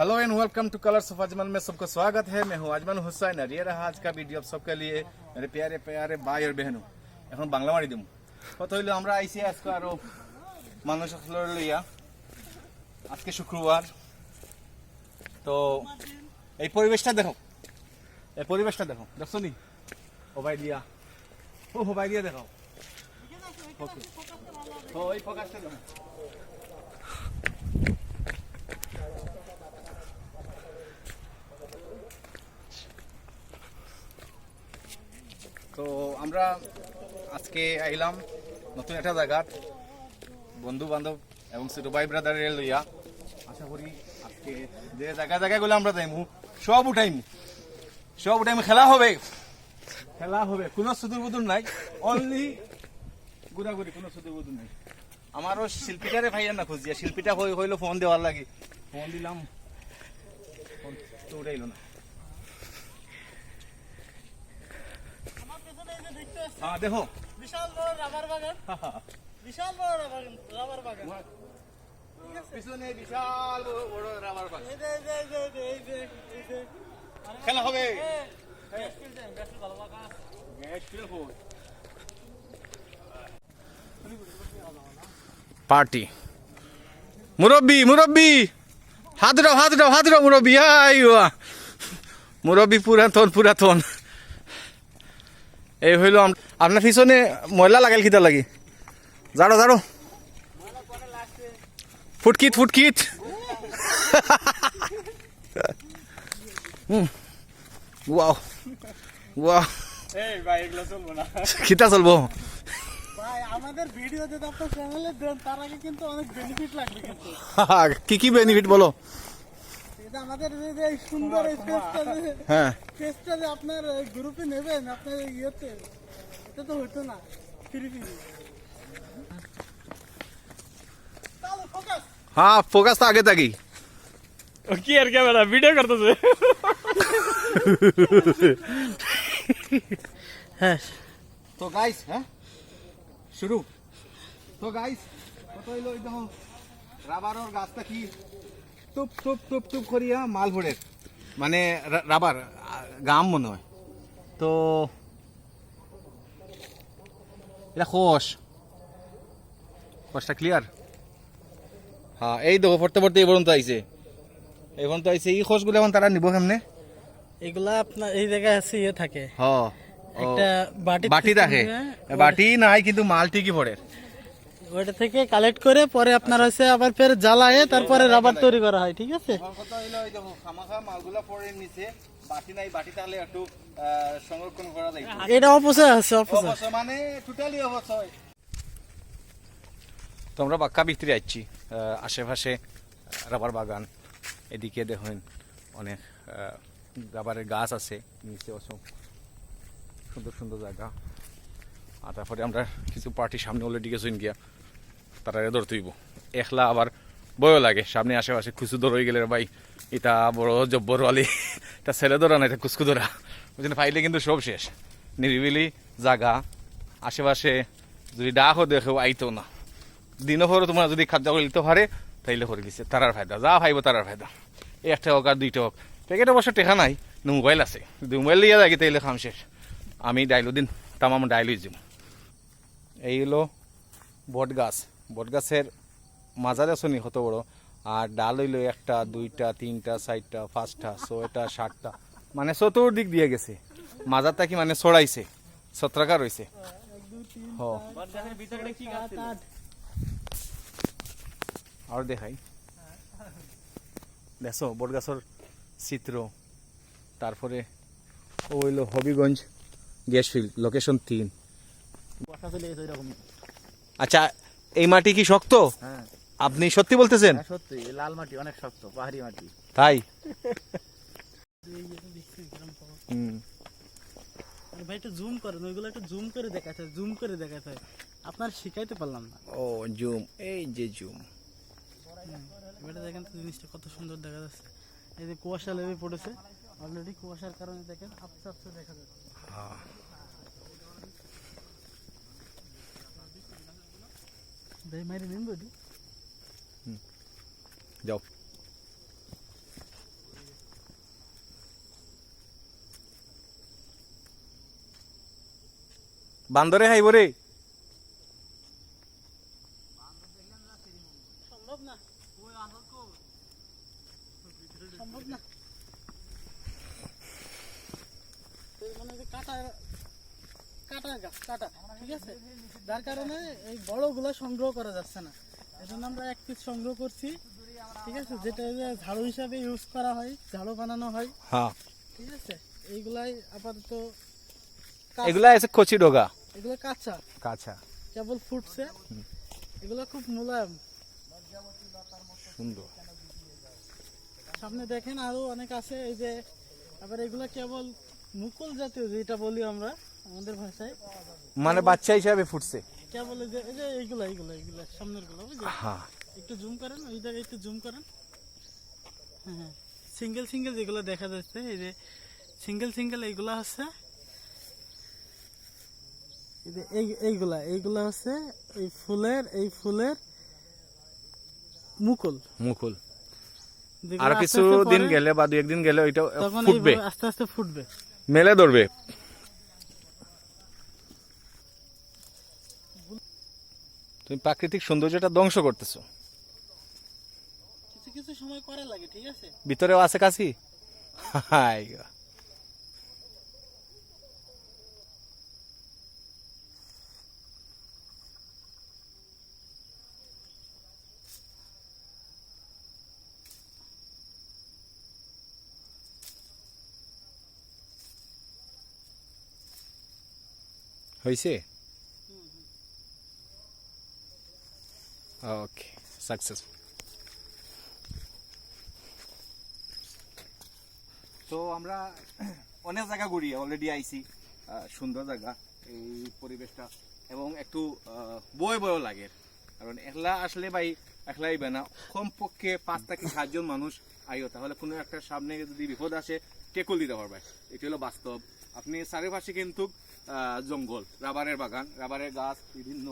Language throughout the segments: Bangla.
hello and welcome to colours of Ajmal में सबका स्वागत है मैं हूं अजमल हुसैन और ये रहा आज का वीडियो आप सबके लिए मेरे प्यारे प्यारे भाई और बहनों এখন বাংলা মারি দিম কত হইলো আমরা আইসি আজকে আরো মানুষ লইয়া আজকে শুক্রবার তো এই পরিবেশটা দেখো এই পরিবেশটা দেখো দেখছো নি মোবাইল দিয়া ও মোবাইল দিয়া দেখো ওকে তো এই ফোকাসটা দেখো তো আমরা আজকে আইলাম নতুন একটা জায়গাত বন্ধু বান্ধব এবং ছোট ভাই ব্রাদারের লইয়া। আশা করি আজকে যে জায়গা জায়গায়গুলো আমরা যাইমু, সব উঠাইমু। সব উঠাইমু, খেলা হবে। খেলা হবে, কোনো সুদূর বুদুর নাই। অনলি ঘুরাঘুরি, কোনো সুদূর বুদুর নাই। আমারও শিল্পীটারে ভাইয়া না খুঁজিয়া, শিল্পীটা হই হইল ফোন দেওয়ার লাগে। ফোন দিলাম। ফোন তো উঠাইলো না আমার পেছনে এই যে দেখতে পাচ্ছি, হ্যাঁ দেখো। বিশাল বড় রাবার বাগান। বিশাল বড় রাবার রাবার বাগান। পিছনে বিশাল বড় বড় রাবার বাগান। এই যে এই যে এই যে এই যে খেলা হবে। পার্টি। মুরব্বি মুরব্বি! হাত দাও হাত দাও হাত দাও মুরব্বি। আইয়া মুরব্বি পুরাতন পুরাতন। এই হইল আপনার পিছনে ময়লা লাগাইল কিতা লাগি। জাড়ো জাড়ো ফুটকিট ফুটকিট ওয়াও ওয়াও। এই ভাই এগুলো চলবো না। কিতা চলবো? ভাই আমাদের ভিডিও যদি আপনার চ্যানেলে দেন তার আগে কিন্তু অনেক বেনিফিট লাগবে কিন্তু। কি কি বেনিফিট বলো? আমাদের যে এই সুন্দর এই ফেসটা যে হ্যাঁ। ফেসটা যে আপনার গ্রুপে নেবেন আপনার ইয়েতে এটা তো হইতো না ফ্রি ফ্রি। ফোকাস হ্যাঁ ফোকাস তো আগে থাকি। কি আর ক্যামেরা? ভিডিও করতেছে। হ্যাঁ। তো গাইস হ্যাঁ? শুরু। তো গাইস কত হইল এই দেখো রাবারের গাছটা কি? টুপ টুপ টুপ টুপ করিয়া মাল ভরে মানে রাবার গাম মনে হয়। তো এটা খোস খোসটা ক্লিয়ার হ্যাঁ এই দেখো পড়তে পড়তে এই পর্যন্ত আইছে। এই পর্যন্ত আইছে এই খোসগুলো এখন তারা নিব কেমনে? এগুলা আপনার এই জায়গায় আছে ইয়ে থাকে। হ্যাঁ একটা বাটি বাটি থাকে। বাটি নাই কিন্তু মাল ঠিকই পড়ে। ওইটা থেকে কালেক্ট করে পরে আপনার হচ্ছে আবার ফের জ্বালায় তারপরে রাবার তৈরি করা হয় ঠিক আছে? কথা হইল ওই দেখো খামাখা মালগুলা পড়ে নিচে বাটি নাই বাটি তাহলে একটু সংরক্ষণ করা যায় এটা অপচয় আছে অপচয়। মানে টোটালি অবশ্যই তো আমরা বাক্কা ভিতরে যাচ্ছি আশেপাশে রাবার বাগান এদিকে দেখুন অনেক রাবারের গাছ আছে নিচে অসম সুন্দর সুন্দর জায়গা। আর তারপরে আমরা কিছু পার্টির সামনে অলরেডি গেছেন গিয়া তারা ধরতে হইব। একলা আবার বয় লাগে, সামনে আশেপাশে খুচু ধরে গেলে ভাই এটা বড় জব্বর আলি এটা ছেলে ধরা না, এটা কুচকু ধরা। জন্য পাইলে কিন্তু সব শেষ। নিরিবিলি জায়গা আশেপাশে যদি ডাকও দেখেও আইতো না। দিনও পরে তোমার যদি খাদ্য করে নিতে পারে, তাইলে করে দিছে। তারার ফায়দা, যা ভাইব তারার ফায়দা। একটা হোক আর দুইটা হোক। প্যাকেট অবশ্য টেকা নাই মোবাইল আছে। যদি মোবাইল লিয়ে যাই তাইলে খাম শেষ। আমি ডাইলো দিন, তামাম ডাইলই যাম এই হলো বট গাছ বট গাছের মাজারে শুনি কত বড় আর ডাল হইল একটা দুইটা তিনটা চারটা পাঁচটা ছয়টা সাতটা। মানে চতুর্দিক দিয়ে গেছে। মাজারটা কি মানে ছড়াইছে ছত্রাকার রয়েছে হ। আর দেখাই। দেখো বট গাছের চিত্র তারপরে ও হইল হবিগঞ্জ গ্যাস ফিল্ড লোকেশন তিন। আচ্ছা এই মাটি কি শক্ত? হ্যাঁ। আপনি সত্যি বলতেছেন? সত্যি। লাল মাটি অনেক শক্ত পাহাড়ি মাটি। তাই? ভাই একটু জুম করেন ওইগুলো একটু জুম করে দেখাতে জুম করে দেখাতে আপনার শিখাইতে পারলাম না। ও জুম এই যে জুম এবারে দেখেন তো জিনিসটা কত সুন্দর দেখা যাচ্ছে। এই যে কুয়াশা লেবে পড়েছে অলরেডি কুয়াশার কারণে দেখেন আপসে আপসে দেখা যাচ্ছে। দই মারি নিন বডি যাও বান্দরে হাইব রে কাটা গাছ কাটা ঠিক আছে? যার কারণে এই বড়গুলো সংগ্রহ করা যাচ্ছে না। এজন্য আমরা এক পিস সংগ্রহ করছি। ঠিক আছে? যেটা ঝাড়ু হিসাবে ইউজ করা হয় ঝাড়ু বানানো হয়। হ্যাঁ। ঠিক আছে? এইগুলাই আপাতত। এগুলা আছে কচি ডগা। এগুলো কাঁচা। কাঁচা। কেবল ফুটছে। এগুলো খুব মোলায়েম। সুন্দর। সামনে দেখেন আরও অনেক আছে। এই যে আবার এগুলো কেবল মুকুল জাতীয় যেটা বলি আমরা আমাদের ভাষায়। মানে বাচ্চা হিসাবে ফুটছে। কেবল এই যে এই যে এইগুলা এইগুলা এইগুলা সামনেরগুলো হ্যাঁ। একটু জুম করেন ওই জায়গায় একটু জুম করেন। হ্যাঁ হ্যাঁ। সিঙ্গেল সিঙ্গেল যেগুলো দেখা যাচ্ছে এই যে সিঙ্গেল সিঙ্গেল এইগুলা হচ্ছে এই এইগুলা এইগুলা হচ্ছে এই ফুলের এই ফুলের মুকুল। মুকুল। আর কিছু দিন গেলে বা দু একদিন গেলে ওইটা ফুটবে। আস্তে আস্তে ফুটবে। মেলে ধরবে। তুমি প্রাকৃতিক সৌন্দর্যটা ধ্বংস করতেছো। কিছু কিছু সময় করা লাগে ঠিক আছে? ভিতরেও আছে কাছি হাই হয়েছে ওকে সাকসেসফুল তো আমরা অনেক জায়গা ঘুরি অলরেডি আইছি সুন্দর জায়গা, এই পরিবেশটা, এবং একটু বয় বয় লাগে। কারণ একলা আসলে ভাই, একলা আইবে না। কমপক্ষে পাঁচ থেকে সাতজন মানুষ আইও, তাহলে কোনো একটা সামনে যদি বিপদ আসে, টেকল দিতে পারবে। এটি হলো বাস্তব। আপনি চারিপাশে কিন্তু জঙ্গল, রাবারের বাগান, রাবারের গাছ, বিভিন্ন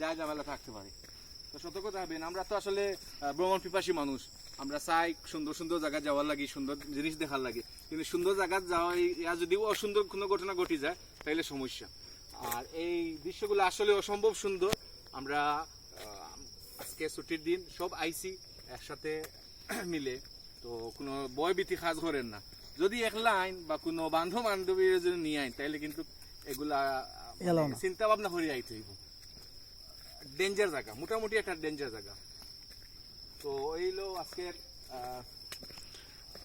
যা ঝামেলা থাকতে পারে। তো সতর্ক থাকবেন আমরা তো আসলে ভ্রমণ পিপাসী মানুষ। আমরা চাই সুন্দর সুন্দর জায়গা যাওয়ার লাগে সুন্দর জিনিস দেখার লাগে। কিন্তু সুন্দর জায়গা যাওয়া ইয়া যদি অসুন্দর কোনো ঘটনা ঘটি যায় তাহলে সমস্যা। আর এই দৃশ্যগুলো আসলে অসম্ভব সুন্দর। আমরা আজকে ছুটির দিন সব আইসি একসাথে মিলে। তো কোনো বয় ভীতি কাজ করেন না। যদি একলা আইন বা কোনো বান্ধব বান্ধবীর যদি নিয়ে আইন তাহলে কিন্তু এগুলা। চিন্তা ভাবনা করে আইতে হইব। ডেঞ্জার জায়গা মোটামুটি একটা ডেঞ্জার জায়গা। তো এইলো আজকের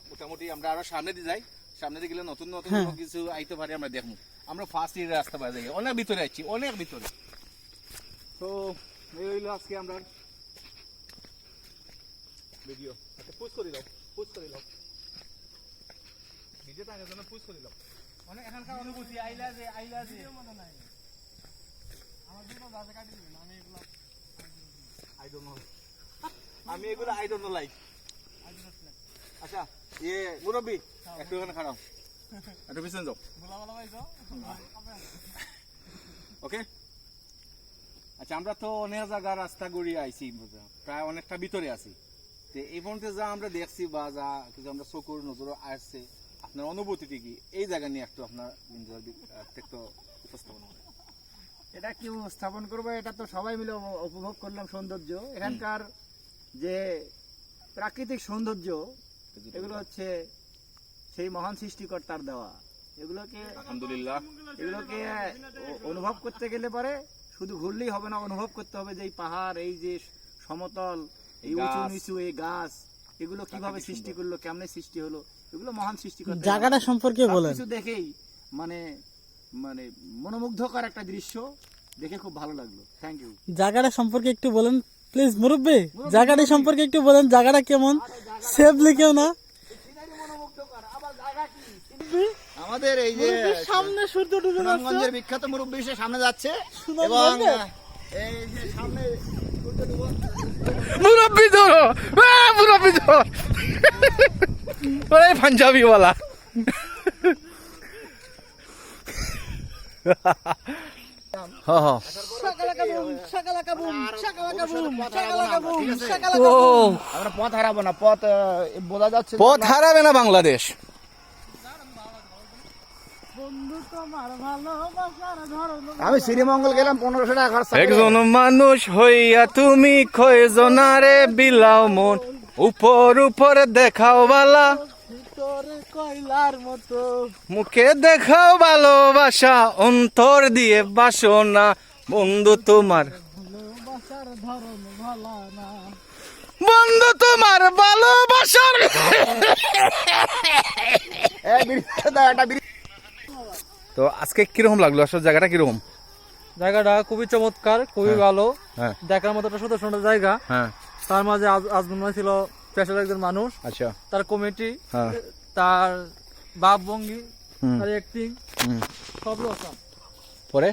মোটামুটি আমরা আরও সামনে দিয়ে যাই। সামনে দিয়ে গেলে নতুন নতুন হ্যাঁ। কিছু আইতে পারে আমরা দেখব। আমরা ফার্স্ট ইয়ার রাস্তা পাই যাই অনেক ভিতরে আছি অনেক ভিতরে। তো এই হইল আজকে আমরা ভিডিও আচ্ছা পুশ করে দাও পুশ করে দাও। ভিডিওটা আগে জন্য পুশ করে দাও। অনেক এখানকার অনুভূতি আইলা যে আইলা যে। আই ডোন্ট নো আমি এগুলো আই ডোন্ট নো লাইক আচ্ছা ইয়ে একটু এখানে খাড়াও। একটু পিছনে যাও। ওকে আচ্ছা আমরা তো অনেক জায়গা রাস্তা ঘুরিয়ে আইছি। প্রায় অনেকটা ভিতরে আছি। তো এই পর্যন্ত যা আমরা দেখছি বা যা কিছু আমরা চকুর নজরে আসছে, আপনার অনুভূতিটি কি? এই জায়গা নিয়ে একটু আপনার একটু উপস্থাপন। এটা কি স্থাপন করব এটা তো সবাই মিলে উপভোগ করলাম সৌন্দর্য। এখানকার যে প্রাকৃতিক সৌন্দর্য এগুলো হচ্ছে সেই মহান সৃষ্টিকর্তার দেওয়া। এগুলোকে আলহামদুলিল্লাহ। এগুলোকে অনুভব করতে গেলে পরে শুধু ঘুরলেই হবে না অনুভব করতে হবে যে এই পাহাড় এই যে সমতল এই উঁচু গাছ। নিচু এই গাছ এগুলো কীভাবে সৃষ্টি করল কেমনে সৃষ্টি হলো এগুলো মহান সৃষ্টিকর্তা জায়গাটা সম্পর্কে বলেন। কিছু দেখেই মানে মানে মনোমুগ্ধকর একটা দৃশ্য দেখে খুব ভালো লাগল। থ্যাংক ইউ জায়গাটা সম্পর্কে একটু বলেন প্লিজ মুরব্বী জায়গাটা সম্পর্কে একটু বলেন জায়গাটা কেমন? সেফলি কেউ না। আমাদের এই যে সামনে সূর্য ডুবে যাচ্ছে। বিখ্যাত মুরব্বী সে সামনে যাচ্ছে। এবং এই যে সামনে সূর্য ডুবো- মুরব্বি ধরো! আহ, মুরব্বি ধরো! ওরে পাঞ্জাবি ওয়ালা হ্যাঁ হ্যাঁ শাকালাকা বুম শাকালাকা বুম শাকালাকা বুম শাকালাকা বুম ঠিক আছে? শাকালাকা ও আমরা পথ হারাবো না পথ বোঝা যাচ্ছে পথ হারাবে না বাংলাদেশ। আমি শ্রীমঙ্গল গেলাম পনেরোশো টাকা খরচা একজন মানুষ হইয়া তুমি কয়জনারে বিলাও মন উপর উপর দেখাও বালা। কয়লার মতো। মুখে দেখাও ভালোবাসা অন্তর দিয়ে বাসনা। বন্ধু তোমার ভালোবাসার ধরন ভালো না। বন্ধু তোমার ভালোবাসার। তো আজকে কীরকম লাগল? আসলে জায়গাটা কীরকম? জায়গাটা খুবই চমৎকার খুবই ভালো। হ্যাঁ। দেখার মতো একটা সুন্দর সুন্দর জায়গা। হ্যাঁ। তার মাঝে আজ- আজমল ভাই ছিল পেশার একজন মানুষ আচ্ছা। তার কমিটি হ্যাঁ। তার ভাব ভঙ্গি তার অ্যাক্টিং সব রকম পরে?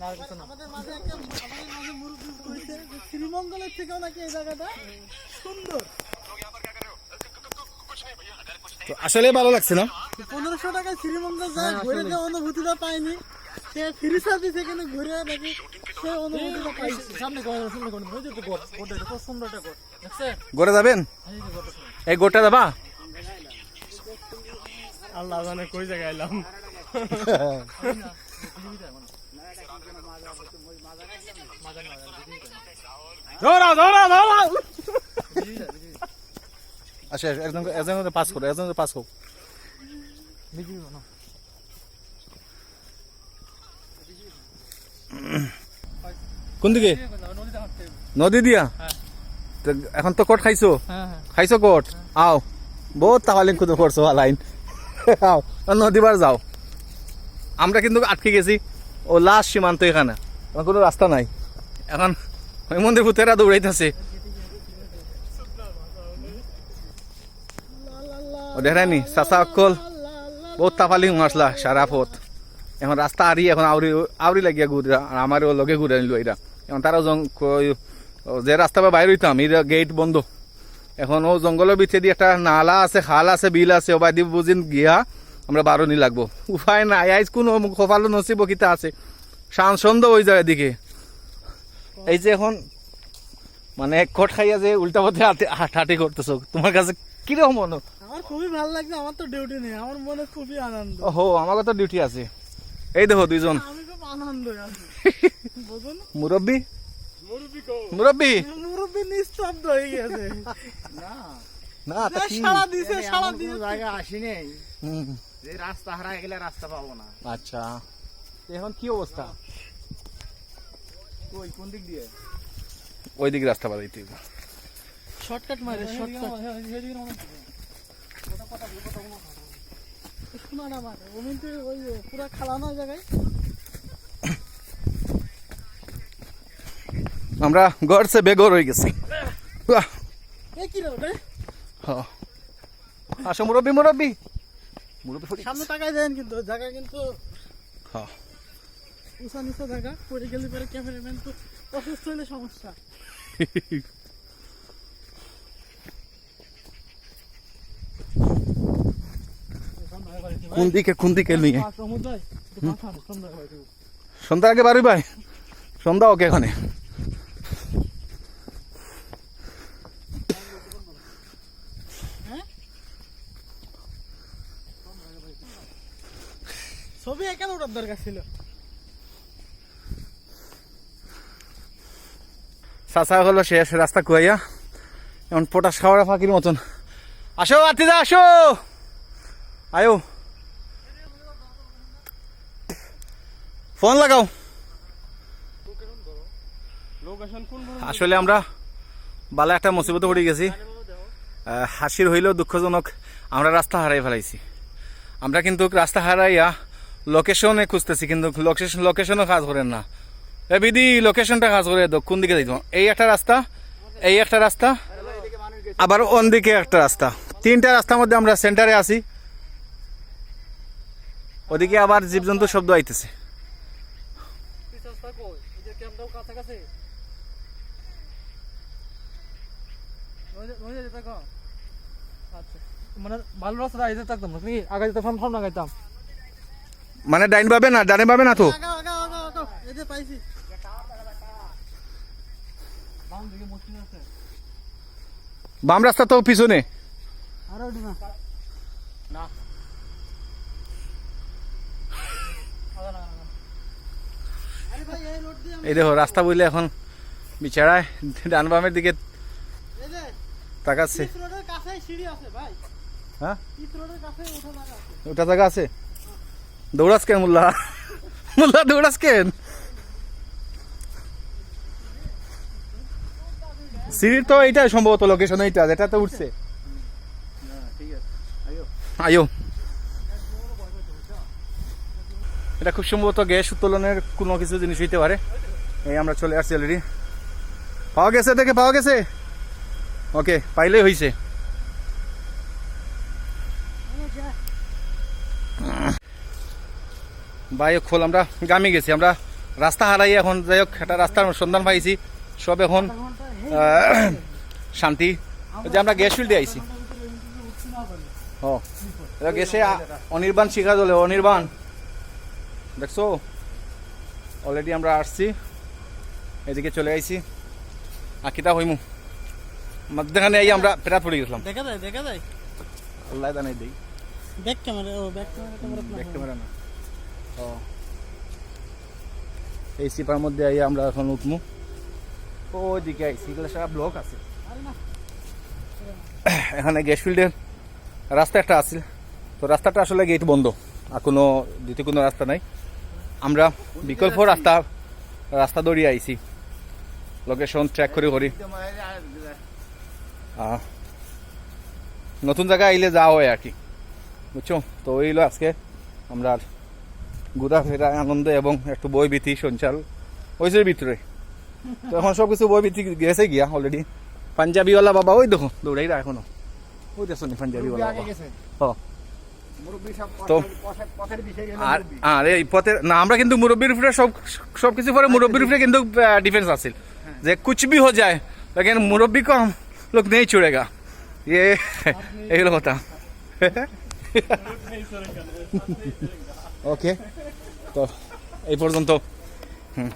না আর কিছু না। আমাদের মাঝে একটা আমাদের মাঝে মুরব্বী কইছে যে শ্রীমঙ্গলের থেকেও নাকি এই জায়গাটা সুন্দর। আসলে ভালো লাগছে না? পনেরোশো টাকায় শ্রীমঙ্গল যায় ঘুরে যে অনুভূতিটা পাইনি। সে ফ্রি সার্ভিস এখানে ঘুরে নাকি? সে অনুভূতিটা পাইছে সামনে কোন সামনে কোন ওই যে তো গোট গোট এটা সুন্দর একটা গোট দেখছেন ঘরে যাবেন? এই গোটটা যাবা? আল্লাহ জানে কই জায়গায় এলাম। ধরা ধরা ধরা। আচ্ছা একজন একজন পাস করো একজন পাস হোক কোন দিকে নদী দিয়া? এখন তো কট খাইছো? খাইছো কট? আও। বহুত তাহলে খুঁজে পড়ছো লাইন। আও নদী বার যাও। আমরা কিন্তু আটকে গেছি। ও লাস্ট সীমান্ত এখানে। কোনো রাস্তা নাই। এখন ওই মন্দির ভূতেরা দৌড়াইতেছে ও দেখায়নি চাচা অকল। বহুত তাফালি মাসলা সারা পথ এখন রাস্তা আরি এখন আউরি আউরি লাগিয়া ঘুরে আর আমারও লগে ঘুরে আনিল এরা এখন তারা জং কই- যে রাস্তা বা বাইরে হইতাম এরা গেট বন্ধ। এখন ও জঙ্গলের ভিতরে দিয়ে একটা নালা আছে খাল আছে বিল আছে ওবাই দিয়ে বুঝিন গিয়া আমরা বারোনি লাগবো। উপায় নাই আইজ কোনো কপালো নসিব কিতা আছে। শান সন্দেহ হয়ে যায় এদিকে। এই যে এখন মানে এক কট খাইয়া যে উল্টা পথে হাঁটি- হাঁটাহাঁটি করতেছো তোমার কাছে কীরকম মনে? আমার খুবই ভালো লাগছে আমার তো ডিউটি নেই আমার মনে খুবই আনন্দ। ওহো আমাকে তো ডিউটি আছে। এই দেখো দুইজন। মুরব্বী? মুরব্বী মুরব্বী? নিস্তব্ধ হয়ে গেছে। না। তা সারা দিছে সারা দিছে জায়গা আসিনি হুম, যে রাস্তা হারায় গেলে রাস্তা পাবো না। আচ্ছা। এখন কি অবস্থা? কই কোন দিক দিয়ে? ওই দিকে রাস্তা বাড়াইতে শর্টকাট মারে শর্টকাট। মারে ওই পুরা খালানো জায়গায়। আমরা ঘর সে বেগর হয়ে গেছি। আসো মুরব্বী মুরব্বী। মুরব্বী সামনে তাকায় দেন কিন্তু জায়গা কিন্তু হ্যাঁ উঁচা নিচা জায়গা পড়ে গেলে পরে ক্যামেরাম্যান তো অসুস্থ হলে সমস্যা। কোন দিকে কোন দিকে নিয়ে? সন্ধ্যার আগে বাড়ি ভাই। সন্ধ্যা ওকে এখানে। ছবি এখানে ওঠার দরকার ছিল। চাচা হলো শেষ রাস্তা কুয়াইয়া এখন পটাশ খাওয়ার ফাঁকির মতন। আসো আতিদা আসো! আয়ো। ফোন লাগাও। আসলে আমরা বালা একটা মুসিবতে পড়ে গেছি। হাসির হইলেও দুঃখজনক আমরা রাস্তা হারাই ফেলাইছি। আমরা কিন্তু রাস্তা হারাইয়া লোকেশনে খুঁজতেছি, কিন্তু লোকেশন লোকেশনও কাজ করেন না। এ বিদি লোকেশনটা কাজ করে কোন দিকে যাইতো এই একটা রাস্তা, এই একটা রাস্তা, আবার অন দিকে একটা রাস্তা। তিনটা রাস্তার মধ্যে আমরা সেন্টারে আছি। ওদিকে আবার জীবজন্তু শব্দ আইতেছে। কাছাকাছি আচ্ছা। মানে ভালো রাস্তা আইতে থাকতাম না কি আগে যেতে ফার্ম ফার্ম মানে ডাইন পাবে না ডানে পাবে না তো? পাইছি। বাম দিকে মুশকিল আছে। বাম রাস্তা তো পিছনে। আর না। এই দেখো রাস্তা বইলে এখন বিছাড়ায় ডান বামের দিকে তাকাচ্ছে হ্যাঁ ওটা জায়গা আছে দৌড়াস কেন মোল্লা মোল্লা দৌড়াস কেন সিঁড়ির তো এইটা সম্ভবত লোকেশন এইটা যেটা তো উঠছে আয়ো এটা খুব সম্ভবত গ্যাস উত্তোলনের কোনো কিছু জিনিস হইতে পারে। এই আমরা চলে আসছি অলরেডি পাওয়া গেছে দেখে, পাওয়া গেছে? ওকে পাইলেই হইছে। ভাই খোল, আমরা গামে গেছি, আমরা রাস্তা হারাই এখন। যাই হোক, একটা রাস্তার সন্ধান পাইছি, সব এখন শান্তি। যে আমরা গ্যাস ফিল্ডে আইছি। ও গেছে অনির্বাণ শিখা দলে, অনির্বাণ। দেখছ? অলরেডি আমরা আসছি। এদিকে চলে আইছি। আকিতা হইমু। মধ্যখানে আই আমরা ফেরাত পড়ে গেছিলাম। দেখা যায় দেখা যায়। আল্লাহ জানাই দেই। ব্যাক ক্যামেরা ও back camera camera back camera না। ও। এই সিপার মধ্যে আই আমরা এখন উঠমু। ওইদিকে আইছি এগুলো সারা ব্লক আছে। এখানে গ্যাস ফিল্ডের রাস্তা একটা আছে। তো রাস্তাটা আসলে গেট বন্ধ। আর কোনো দ্বিতীয় কোনো রাস্তা নাই। আমরা বিকল্প রাস্তা রাস্তা দৌড়িয়ে আইছি লোকেশন ট্র্যাক করে করি নতুন জায়গায় আইলে যাওয়া হয় আর কি। বুঝছ তো ওইলো আজকে আমরা ঘোরাফেরা আনন্দ এবং একটু বই ভীতি সঞ্চাল। ওইসের ভিতরে তো এখন সব কিছু বই ভীতি গেছে গিয়া অলরেডি পাঞ্জাবিওয়ালা বাবা ওই দেখো দৌড়াইরা এখনও। ওই দেখো নি পাঞ্জাবিওয়ালা বাবা। সব তো আর আর এই পথের না আমরা কিন্তু মুরব্বীর উপরে সব সব কিছু পরে মুরব্বীর উপরে কিন্তু ডিফেন্স আছে যে কুছ ভি হো যায় লেকিন কম লোক নেই চড়েগা ইয়ে এগুলো কথা। ওকে তো এই পর্যন্ত। হুম।